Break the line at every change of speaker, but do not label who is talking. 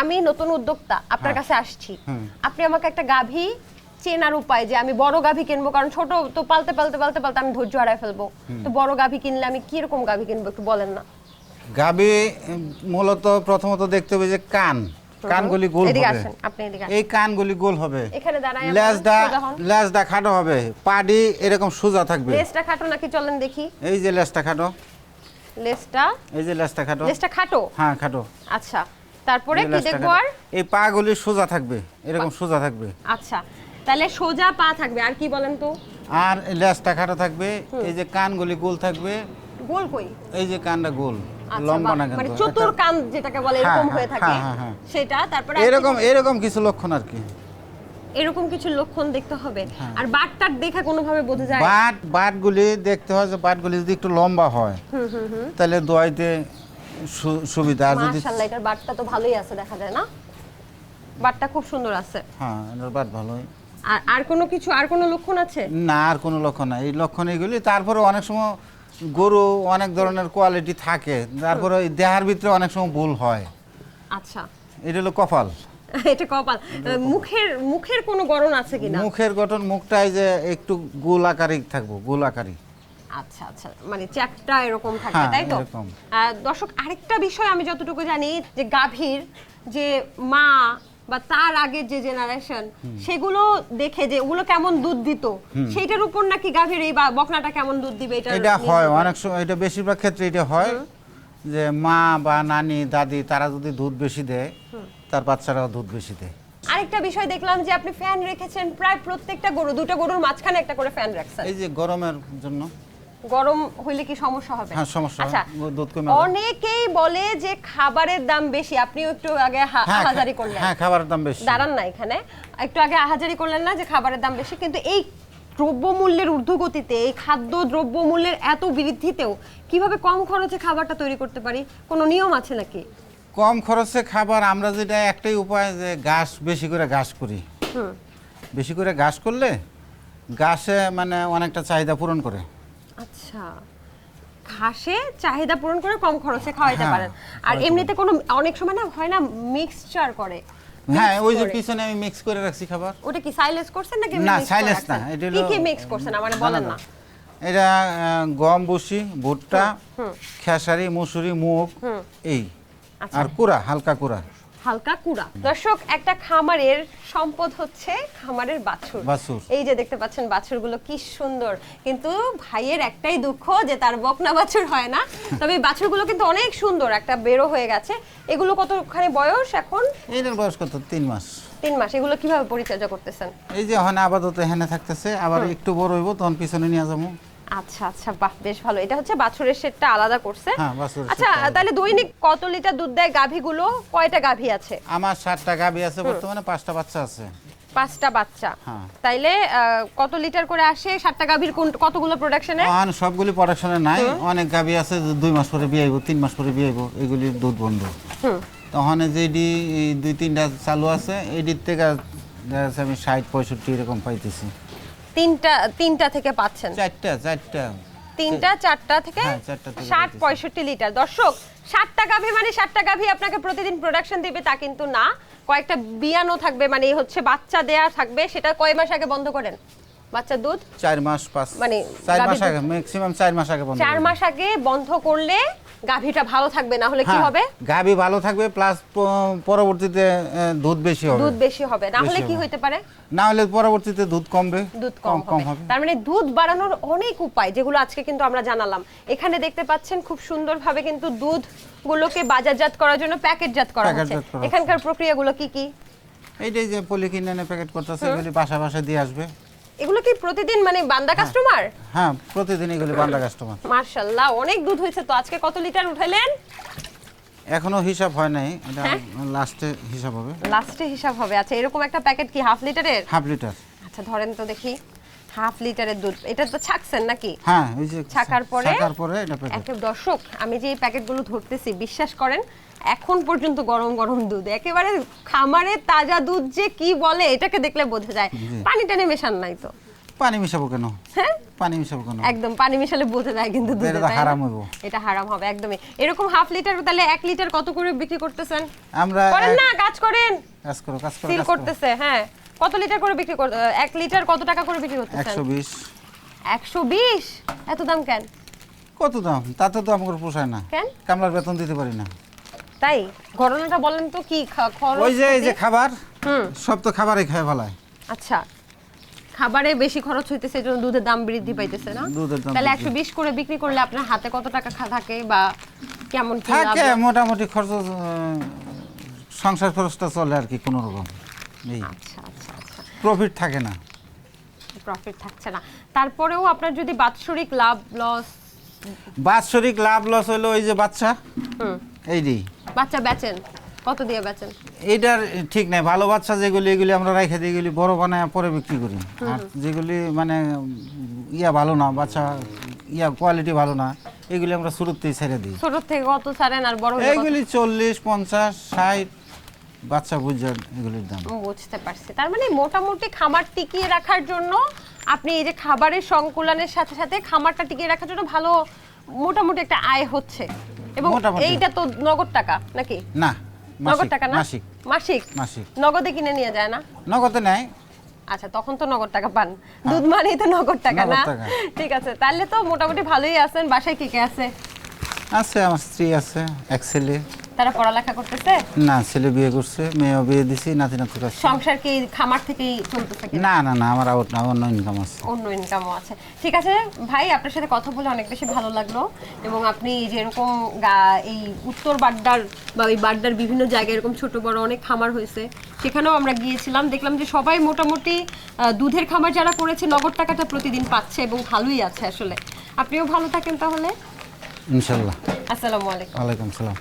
আমি নতুন উদ্যোক্তা আপনার
হ্যাঁ।
কাছে আসছি। আপনি আমাকে একটা গাভী চেনার উপায় যে আমি বড় গাভী কিনবো কারণ ছোট তো পালতে পালতে পালতে পালতে আমি ধৈর্য হারায় ফেলব। তো বড় গাভী কিনলে আমি কীরকম গাভী কিনবো একটু বলেন না।
গাবি মূলত প্রথমত দেখতে হবে যে কান। কানগুলি গোল হবে।
আসেন আপনি এদিকে
এই কানগুলি গোল হবে। লেজটা। লেজটা খাটো হবে। পাডি এরকম সোজা থাকবে।
লেজটা খাটো নাকি চলেন দেখি।
এই যে লেজটা খাটো।
লেজটা?
এই যে লেজটা খাটো।
লেজটা খাটো?
হ্যাঁ খাটো।
আচ্ছা। তারপরে কি দেখব আর?
এই পাগুলি সোজা থাকবে এরকম সোজা থাকবে।
আচ্ছা তাহলে সোজা পা থাকবে আর কি বলেন তো?
আর এই লেজটা খাটো থাকবে এই যে কানগুলি গোল থাকবে।
গোল কই?
এই যে কানটা গোল
আচ্ছা,
লম্বা না
মানে চতুর কান যেটাকে বলে
হ্যাঁ,
এরকম
হ্যাঁ,
হয়ে থাকে।
হ্যাঁ।
সেটা তারপরে
এরকম এরকম কিছু লক্ষণ আর কি।
এরকম কিছু লক্ষণ দেখতে হবে। আর বাটটার দেখে কোনোভাবে বোঝা যায়?
বাট বাটগুলি দেখতে হয় যে বাটগুলি যদি একটু লম্বা হয় তাহলে দোয়াইতে সুবিধা আর যদি
মাশাআল্লাহ এটার বাটটা তো ভালোই আছে দেখা যায় না? বাটটা খুব সুন্দর আছে।
হ্যাঁ এটার বাট ভালোই।
আর আর কোনো কিছু আর কোনো লক্ষণ আছে?
না আর কোনো লক্ষণ নাই। এই লক্ষণ এগুলি তারপরে অনেক সময় গরু অনেক ধরনের কোয়ালিটি থাকে তারপরে দেহার ভিতরে অনেক সময় ভুল হয়।
আচ্ছা।
এটা হলো কপাল।
এটা কপাল। মুখের মুখের কোনো গড়ন আছে কিনা?
মুখের গঠন মুখটাই যে একটু গোল আকারই থাকব গোল আকারই
আচ্ছা আচ্ছা মানে চ্যাপটা এরকম থাকে
হ্যাঁ,
তাই তো? দর্শক আরেকটা বিষয় আমি যতটুকু জানি যে গাভীর যে মা বা তার আগের যে জেনারেশন সেগুলো দেখে যে ওগুলো কেমন দুধ দিত সেইটার উপর নাকি গাভীর এই বকনাটা কেমন দুধ দিবে এটা
এটা হয় অনেক সময় এটা বেশিরভাগ ক্ষেত্রে এটা হয় যে মা বা নানি দাদি তারা যদি দুধ বেশি দেয় তার বাচ্চারাও দুধ বেশি দেয়।
আরেকটা বিষয় দেখলাম যে আপনি ফ্যান রেখেছেন প্রায় প্রত্যেকটা গরু দুটো গরুর মাঝখানে একটা করে ফ্যান রাখছেন।
এই যে গরমের জন্য
গরম হইলে কি সমস্যা হবে?
হ্যাঁ, সমস্যা।
আচ্ছা
দুধ কমে
অনেকেই বলে যে খাবারের দাম বেশি। আপনিও একটু আগে হা-
হ্যাঁ
করলেন।
হ্যাঁ খাবারের দাম বেশি।
দাঁড়ান না এখানে। একটু আগে আহাজারি করলেন না যে খাবারের দাম বেশি কিন্তু এই দ্রব্যমূল্যের ঊর্ধ্বগতিতে এই খাদ্য দ্রব্যমূল্যের এত বৃদ্ধিতেও কীভাবে কম খরচে খাবারটা তৈরি করতে পারি? কোনো নিয়ম আছে নাকি?
কম খরচে খাবার আমরা যেটা একটাই উপায় যে ঘাস বেশি করে ঘাস করি।
হুম।
বেশি করে ঘাস করলে ঘাসে মানে অনেকটা চাহিদা পূরণ করে।
আচ্ছা। ঘাসে চাহিদা পূরণ করে কম খরচে খাওয়াইতে
হ্যাঁ,
পারেন। আর এমনিতে কোনো অনেক সময় না হয় না মিক্সচার করে।
হ্যাঁ ওই যে। পিছনে আমি মিক্স করে রাখছি খাবার।
ওটা কি সাইলেন্স করছেন নাকি
না, silage না, এটা
কি কি মিক্স করছেন? আমার বলেন না
এটা গম বসি ভুট্টা খেসারি মুসুরি মুগ এই।
আচ্ছা।
আর কুড়া হালকা কুড়া।
হালকা কুড়া। দর্শক একটা খামারের সম্পদ হচ্ছে খামারের বাছুর।
বাছুর।
এই যে দেখতে পাচ্ছেন বাছুরগুলো কি সুন্দর। কিন্তু ভাইয়ের একটাই দুঃখ যে তার বকনা বাছুর হয় না। তবে বাছুরগুলো কিন্তু অনেক সুন্দর একটা বেরো হয়ে গেছে। এগুলো কতখানি বয়স এখন?
এটার বয়স কত? তিন মাস।
তিন মাস। এগুলো কীভাবে পরিচর্যা করতেছেন?
এই যে ওখানে আপাতত এখানে থাকতেছে। আবার একটু বড় হইব তখন পিছনে নিয়ে যাব।
আচ্ছা আচ্ছা বাহ বেশ ভালো। এটা হচ্ছে বাছুরের শেডটা আলাদা করছে।
হ্যাঁ,
আচ্ছা তাহলে দৈনিক কত লিটার দুধ দেয় গাভীগুলো? কয়টা গাভী আছে?
আমার ষাটটা গাবি আছে বর্তমানে পাঁচটা বাচ্চা আছে।
পাঁচটা বাচ্চা।
হ্যাঁ।
তাইলে কত লিটার করে আসে? সাতটা গাভীর কোন- কতগুলো প্রোডাকশনে
এখন সবগুলি প্রোডাকশনে নাই। অনেক গাবি আছে দুই মাস পরে বিয়ে আইব তিন মাস পরে বিয়ে আইব এগুলির দুধ বন্ধ। তখন যেডি এই দুই তিনটা চালু আছে এডির থেকে আমি ষাট পঁয়ষট্টি এরকম পাইতেছি।
তিনটা তিনটা থেকে পাচ্ছেন।
চারটা চারটা।
তিনটা চারটা থেকে
হ্যাঁ,
ষাট পঁয়ষট্টি লিটার। দর্শক ষাটটা গাভী মানে ষাটটা গাভী আপনাকে প্রতিদিন প্রোডাকশন দিবে তা কিন্তু না। কয়েকটা বিয়ানো থাকবে মানে হচ্ছে বাচ্চা দেয়া থাকবে সেটা কয় মাস আগে বন্ধ করেন? বাচ্চার দুধ?
চার মাস পাঁচ
মানে
চার মাস আগে ম্যাক্সিমাম চার মাস আগে বন্ধ
চার মাস আগে বন্ধ করলে গাভীটা ভালো থাকবে না হলে কি
হ্যাঁ,
হবে?
গাভী ভালো থাকবে প্লাস পরবর্তীতে দুধ বেশি হবে।
দুধ বেশি হবে না হলে কি। হইতে পারে?
না হলে পরবর্তীতে দুধ কমবে
দুধ কম
কম
হবে। তার মানে দুধ বাড়ানোর অনেক উপায় যেগুলো আজকে কিন্তু আমরা জানালাম। এখানে দেখতে পাচ্ছেন খুব সুন্দরভাবে কিন্তু দুধ গুলোকে বাজারজাত করার জন্য প্যাকেটজাত করা হচ্ছে। এখানকার প্রক্রিয়াগুলো কি কি?
এইটাই যে পলিকিন এনে প্যাকেট করতেছে এগুলি বাসা বাসা দিয়ে আসবে।
এগুলো কি প্রতিদিন মানে বান্দা কাস্টমার
হ্যাঁ প্রতিদিন এগুলি বান্দা কাস্টমার
অনেক দুধ হয়েছে তো আজকে কত লিটার
এখনও হিসাব হয় নাই এটা
হ্যাঁ?
লাস্টে হিসাব হবে।
লাস্টে হিসাব হবে আচ্ছা এরকম একটা প্যাকেট কি হাফ লিটারের
হাফ লিটার
আচ্ছা ধরেন তো দেখি হাফ লিটারের দুধ এটা তো ছাকছেন নাকি?
হ্যাঁ ওই যে
ছাকার পরে?
ছাকার পরে এটা প্যাকেট
দর্শক আমি যে এই প্যাকেটগুলো ধরতেছি বিশ্বাস করেন এখন পর্যন্ত গরম গরম দুধ একেবারে খামারে তাজা দুধ যে কি বলে এটাকে দেখলে বোঝা যায়। পানি টানি মেশান নাই তো।
পানি মিশাবো কেন?
হ্যাঁ?
পানি মিশাবো কেন?
একদম পানি মিশালে বোঝা যায় কিন্তু দুধে
এটা? হারাম হইবো।
এটা হারাম হবে একদমই। এরকম হাফ লিটার তাহলে এক লিটার কত করে বিক্রি করতেছেন?
আমরা
করেন না কাজ করেন।
কাজ করো কাজ করো
সিল করতেছে হ্যাঁ। কত লিটার করে বিক্রি কর আহ, এক লিটার কত টাকা করে বিক্রি করতেছেন?
একশো বিশ।
একশো বিশ? এত দাম কেন?
কত দাম? তাতে তো আমাকে পোষায় না।
কেন?
কামলার বেতন দিতে পারি না।
তাই? ঘটনাটা বলেন তো কি খরচ
ওই যে এই যে খাবার
হুম।
সব তো খাবারই খায় ফেলায়
আচ্ছা। খাবারে বেশি খরচ হইতেছে এজন্য দুধের দাম বৃদ্ধি পাইতেছে না?
দুধের দাম
তাহলে
বৃদ্ধি।
একশো বিশ করে বিক্রি করলে আপনার হাতে কত টাকা খা- থাকে বা কেমন কি?
থাকে মোটামুটি খরচ সংসার খরচটা চলে আর কি কোনো রকম। এই।
আচ্ছা আচ্ছা আচ্ছা।
প্রফিট থাকে না।
প্রফিট থাকছে না। তারপরেও আপনার যদি বাৎসরিক লাভ লস
বাৎসরিক লাভ লস হলো ওই যে বাচ্চা।
হুম।
এইটি
বাচ্চা বেচেন? কত দিয়ে বেচেন?
এইটার ঠিক নাই ভালো বাচ্চা যেগুলি এগুলি আমরা রেখে দিই এগুলি বড় বানায় পরে বিক্রি করি। আর যেগুলি মানে ইয়া ভালো না বাচ্চা ইয়া কোয়ালিটি ভালো না এগুলি আমরা শুরুতেই ছেড়ে দিই।
ছোট থেকে কত ছাড়েন আর বড়?
এইগুলি চল্লিশ পঞ্চাশ ষাট বাচ্চা বুঝছেন এগুলির দাম।
বুঝতে পারছি। তার মানে মোটামুটি খামার টিকিয়ে রাখার জন্য আপনি এই যে খাবারের সংকুলনের সাথে সাথে খামারটা টিকিয়ে রাখার জন্য ভালো মোটামুটি একটা আয় হচ্ছে। এবং এইটা তো নগদ টাকা নাকি?
না
নগদ টাকা না?
মাসিক
মাসিক?
মাসিক।
নগদে কিনে নিয়ে যায় না?
নগদে নেয়।
আচ্ছা তখন তো নগদ টাকা পান। দুধ মানেই তো নগদ টাকা
হ্যাঁ।
না? ঠিক আছে তাহলে তো মোটামুটি ভালোই আছেন। বাসায় কে কে আছে?
আছে আমার স্ত্রী আছে এক ছেলে।
তারা পড়ালেখা করতেছে?
না ছেলে বিয়ে করছে মেয়েও বিয়ে দিছি নাতি নাতি কাছে।
সংসার কি খামার থেকেই চলতেছে
না না না আমার আউট না অন্য ইনকাম আছে।
অন্য ইনকামও আছে। ঠিক আছে ভাই আপনার সাথে কথা বলে অনেক বেশি ভালো লাগল। এবং আপনি যেরকম এই উত্তর বাড্ডার বা ওই বাড্ডার বিভিন্ন জায়গায় এরকম ছোট বড় অনেক খামার হয়েছে সেখানেও আমরা গিয়েছিলাম। দেখলাম যে সবাই মোটামুটি দুধের খামার যারা করেছে নগদ টাকাটা প্রতিদিন পাচ্ছে এবং ভালোই আছে আসলে। আপনিও ভালো থাকেন তাহলে।
ইনশাল্লাহ।
আসসালামু আলাইকুম।
ওয়ালাইকুম সালাম।